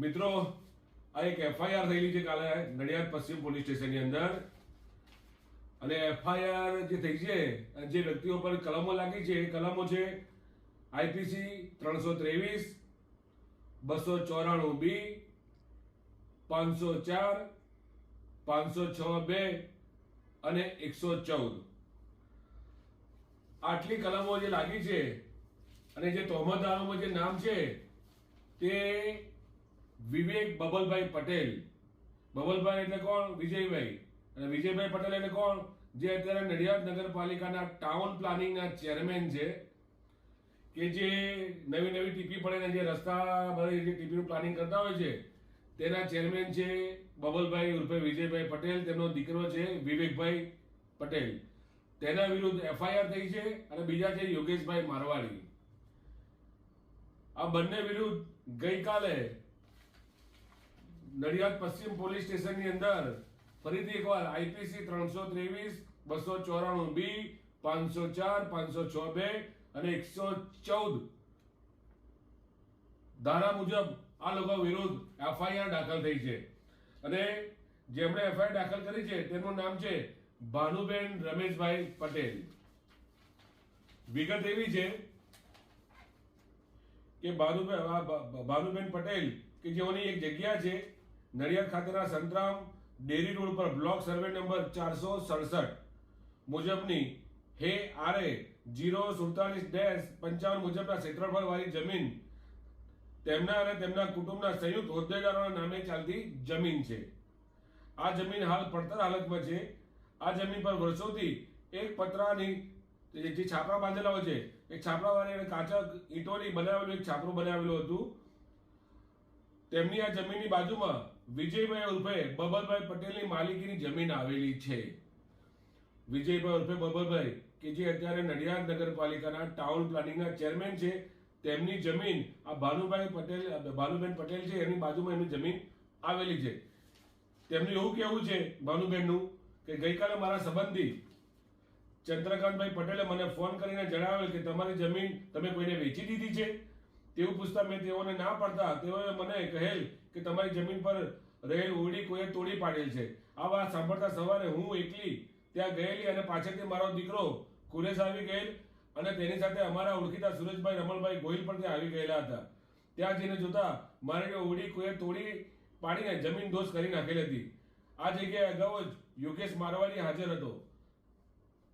આ એક એફઆઈઆર થયેલી છે કાલે નડિયાદ પશ્ચિમ પોલીસ સ્ટેશનની અંદર. અને એફઆઈઆર જે થઈ છે, જે વ્યક્તિઓ પર કલમો લાગી છે, એ કલમો છે આઈપીસી ત્રણસો ત્રેવીસ, બસો ચોરાણું બી, પાંચસો ચાર, પાંચસો છ બે અને એકસો ચૌદ. આટલી કલમો જે લાગી છે અને જે તોહમદારોમાં જે નામ છે, તે વિવેક બબલભાઈ પટેલ. બબલભાઈ એટલે કોણ? વિજયભાઈ. અને વિજયભાઈ પટેલ એટલે કોણ? જે અત્યારે નડિયાદ નગરપાલિકાના ટાઉન પ્લાનિંગના ચેરમેન છે, કે જે નવી નવી ટીપી પડે ને જે રસ્તા ભરી જે ટીપીનું પ્લાનિંગ કરતા હોય છે, તેના ચેરમેન છે બબલભાઈ ઉર્ફે વિજયભાઈ પટેલ. તેમનો દીકરો છે વિવેકભાઈ પટેલ. તેના વિરુદ્ધ એફઆઈઆર થઈ છે અને બીજા છે યોગેશભાઈ મારવાડી. આ બંને વિરુદ્ધ ગઈકાલે નડિયાદ પશ્ચિમ પોલીસ સ્ટેશનની અંદર ફરીથી એકવાર આઈપીસી ત્રણસો ત્રેવીસ, બસો ચોરાણું બી, પાંચસો ચાર, પાંચસો છ બે અને એકસો ચૌદ. ધારા મુજબ આ લોકો વિરુદ્ધ એફઆઈઆર દાખલ થઈ છે. અને જેમણે એફઆઈઆર દાખલ કરી છે, તેનું નામ છે ભાનુબેન રમેશભાઈ પટેલ. વિગત એવી છે કે ભાનુબેન ભાનુબેન પટેલ, કે જેઓની એક જગ્યા છે નડિયાદ ખાતેના સંતરામ ડેરી રોડ પર બ્લોક સર્વે નંબર ચારસો સડસઠ મુજબની હે આરે જીરો સુડતાલીસ ડેશ પંચાવન મુજબના ક્ષેત્રફળવાળી જમીન તેમના અને તેમના કુટુંબના સંયુક્ત હોદ્દેદારોના નામે ચાલતી જમીન છે. આ જમીન હાલ પડતર હાલતમાં છે. આ જમીન પર વર્ષોથી એક પતરાની જે છાપરા બાંધેલા હોય છે, એ છાપરાવાળી અને કાચા ઈંટોની બનાવેલું એક છાપરું બનાવેલું હતું. તેમની આ જમીનની બાજુમાં વિજયભાઈ ઉર્ફે બબલભાઈ પટેલની માલિકીની જમીન આવેલી છે. વિજયભાઈ ઉર્ફે બબલભાઈ, કે જે અત્યારે નડિયાદ નગરપાલિકાના ટાઉન પ્લાનિંગના ચેરમેન છે, તેમની જમીન, આ ભાનુભાઈ પટેલ, ભાનુબેન પટેલ છે, એની બાજુમાં એમની જમીન આવેલી છે. તેમનું એવું કહેવું છે, ભાનુબેનનું, કે ગઈકાલે મારા સંબંધી ચંદ્રકાંતભાઈ પટેલે મને ફોન કરીને જણાવેલ કે તમારી જમીન તમે કોઈને વેચી દીધી છે? તેવું પૂછતા મેં તેઓને ના પાડતા. તેઓએ મને કહેલ કે તમારી જમીન પર રહેલ ઓરડી કોઈએ તોડી પાડેલ છે. આ વાત સાંભળતા સવારે હું એકલી ત્યાં ગયેલી અને પાછળથી મારો દીકરો કુરેશ આવી ગયેલ અને તેની સાથે અમારા ઓળખીતા સુરેશભાઈ, રમણભાઈ ગોહિલ પણ ત્યાં આવી ગયેલા હતા. ત્યાં જઈને જોતા મારી ઓરડી કોઈએ તોડી પાડીને જમીન દોષ કરી નાખેલી હતી. આ જગ્યાએ અગાઉ જ યોગેશ મારવાડી હાજર હતો.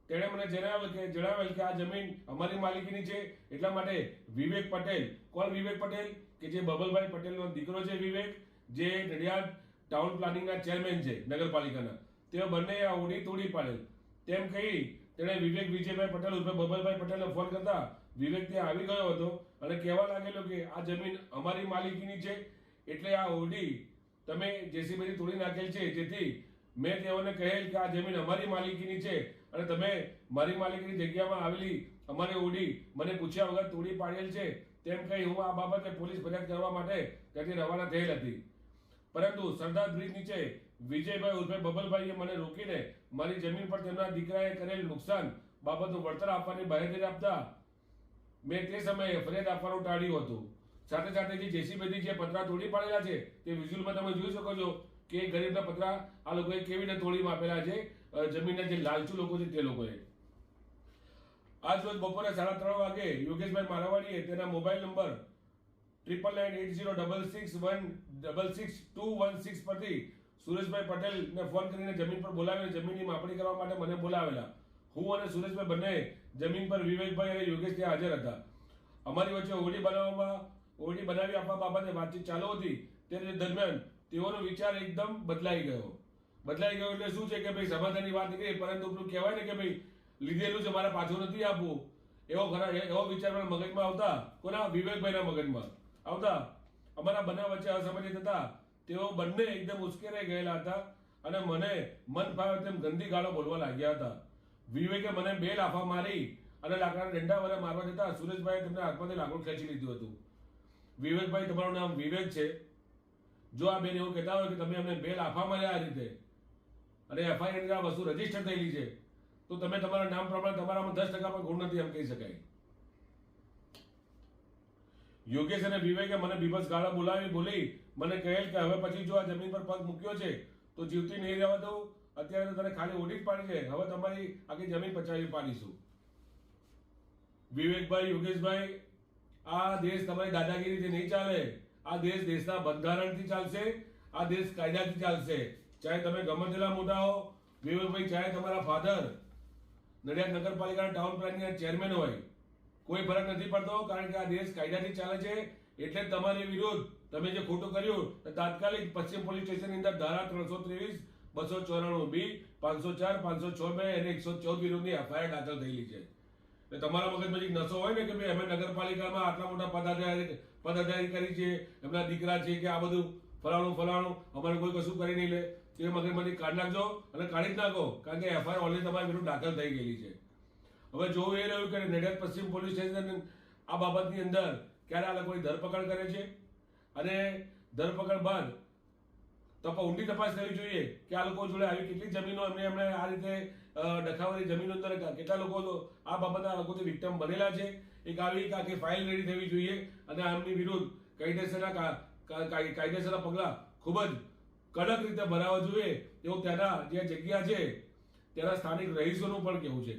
તેણે મને જણાવેલ કે જણાવેલ કે આ જમીન અમારી માલિકીની છે. એટલા માટે વિવેક પટેલ, કોણ વિવેક પટેલ? કે જે બબલભાઈ પટેલનો દીકરો છે વિવેક, જે નડિયાદ ટાઉન પ્લાનિંગના ચેરમેન છે નગરપાલિકાના. તેઓ બંને આ ઓડી તોડી પાડેલ. તેમ કહી તેણે વિવેક વિજયભાઈ પટેલ ઉર્ફે બબલભાઈ પટેલને ફોન કરતા વિવેક ત્યાં આવી ગયો હતો અને કહેવા લાગેલો કે આ જમીન અમારી માલિકીની છે. એટલે આ ઓડી તમે જેસીબીથી તોડી નાખેલ છે. જેથી મેં તેઓને કહેલ કે આ જમીન અમારી માલિકીની છે. અને તમે મારી માલિકીની જગ્યામાં આવેલી અમારી ઓડી મને પૂછ્યા વગર તોડી પાડેલ છે. તેમ કહી હું આ બાબતે પોલીસ ફરિયાદ કરવા માટે ત્યાંથી રવાના થયેલ હતી. પરંતુ સરદાર બ્રિજ નીચે વિજયભાઈ ઉર્ફે બબલભાઈએ મને રોકીને મારી જમીન પર તેમના દીકરાએ કરેલ નુકસાન બાબતનું વળતર આપવાની બાહેધરી આપતા મેં તે સમયે ફરિયાદ આપવાનું ટાળ્યું હતું. સાથે સાથે જે જેસીબીથી જે પતરા તોડી પાડેલા છે તે વિઝ્યુઅલમાં તમે જોઈ શકો છો. કે ગરીબના પતરા આ લોકોએ કેવી રીતે તોડી આપેલા છે? જમીનના જે લાલચુ લોકો છે તે લોકોએ. આજ રોજ બપોરે સાડા ત્રણ વાગે યોગેશભાઈ મારાવાડીએ તેના mobile number triple nine eight zero double six one double six two one six પરથી સુરેશભાઈ પટેલને ફોન કરીને જમીન પર બોલાવીને જમીનની માપણી કરવા માટે મને બોલાવેલા. હું અને સુરેશભાઈ બંને જમીન પર વિવેકભાઈ અને યોગેશ ત્યાં હાજર હતા. અમારી વચ્ચે ઓડી બનાવવામાં ઓડી બનાવી આપવા બાબતે વાતચીત ચાલુ હતી. તે દરમિયાન તેઓનો વિચાર એકદમ બદલાઈ ગયો. બદલાઈ ગયો એટલે શું છે કે ભાઈ સમાધાનની વાત નીકળી પરંતુ પેલું કહેવાય ને કે ભાઈ લીધેલું છે, મારે પાછું નથી આપવું. એવો ખરા, એવો વિચાર મારા મગજમાં આવતા. કોના? વિવેકભાઈના મગજમાં. આવતા. અમારા બંને વચ્ચે અસમંજસ હતા તેઓ બંને એકદમ ઉશ્કેરાઈ ગયેલા હતા અને મને મન ફાવે તેમ ગંદી ગાળો બોલવા લાગ્યા હતા. વિવેકે મને બે લાફા મારી અને લાકડાના ડંડા વડે મારવા જતા સુરેશભાઈએ તેમને હાથમાંથી લાકડું ખેંચી લીધું હતું. વિવેકભાઈ, તમારું નામ વિવેક છે. જો આ બેન એવું કહેતા હોય કે તમે અમને બેલ લાફા મળ્યા આ રીતે, અને એફઆઈઆર આ વસ્તુ રજિસ્ટર થયેલી છે, તો તમે તમારા નામ પ્રમાણે તમારામાં દસ ટકા પણ ગુણ નથી એમ કહી શકાય. યોગેશ અને વિવેકે મને બીભસ ગાળા બોલાવી, બોલી, મને કહેલ કે હવે પછી જો આ જમીન પર પગ મૂક્યો છે, તો જીવતી નહીં રહેવા દઉં, અત્યારે તો તને ખાલી ઓડી પાડી છે, હવે તમારી આખી જમીન પચાવી પાડીશું. વિવેકભાઈ, યોગેશભાઈ, આ દેશ તમારી દાદાગીરીથી નહીં ચાલે આ દેશ દેશના બંધારણથી ચાલશે, આ દેશ કાયદાથી ચાલશે. ચાહે તમે ગમે તેટલા મોટા હો, વિવેકભાઈ, ચાહે તમારા ફાધર નડિયાદ નગરપાલિકાના ટાઉન પ્લાનિંગના ચેરમેન હોય, કોઈ ફરક નથી પડતો, કારણ કે આ દેશ કાયદાથી ચાલે છે. એટલે તમારી વિરુદ્ધ તમે જે ખોટું કર્યું તાત્કાલિક પશ્ચિમ પોલીસ સ્ટેશનની અંદર ધારા ત્રણસો ત્રેવીસ, બસો ચોરાણું બી, પાંચસો ચાર, પાંચસો છ બે અને એકસો ચૌદ વિરુદ્ધની એફઆઈઆર દાખલ થયેલી છે. તમારા મગજમાં નસો હોય ને કે ભાઈ અમે નગરપાલિકામાં આટલા મોટા પદાધિકારી પદાધિકારી છે એમના દીકરા છે કે આ બધું ફલાણું ફલાણું અમારે કોઈ કશું કરી નહીં લે. તો એ મગજમાંથી કાઢી નાખજો અને કાઢી જ નાખો કારણ કે એફઆઈઆર ઓલરેડી તમારી વિરુદ્ધ દાખલ થઈ ગયેલી છે. હવે જોવું એ રહ્યું કે નડિયાદ પશ્ચિમ પોલીસ સ્ટેશન આ બાબતની અંદર ક્યારે આ લોકોની ધરપકડ કરે છે? અને ધરપકડ બાદ તપ ઊંડી તપાસ થવી જોઈએ કે આ લોકો જોડે આવી કેટલી જમીનો એમને એમણે આ રીતે અ, જમીનો અંદર કેટલા લોકો આ બાબતના આ લોકોથી વિક્ટમ બનેલા છે. એક આવી એક ફાઇલ રેડી થવી જોઈએ અને આમની વિરુદ્ધ કાયદેસરના કાયદેસરના પગલાં ખૂબ જ કડક રીતે ભરાવા જોઈએ. એવું ત્યાંના જે જગ્યા છે, ત્યાંના સ્થાનિક રહીશોનું પણ કહેવું છે.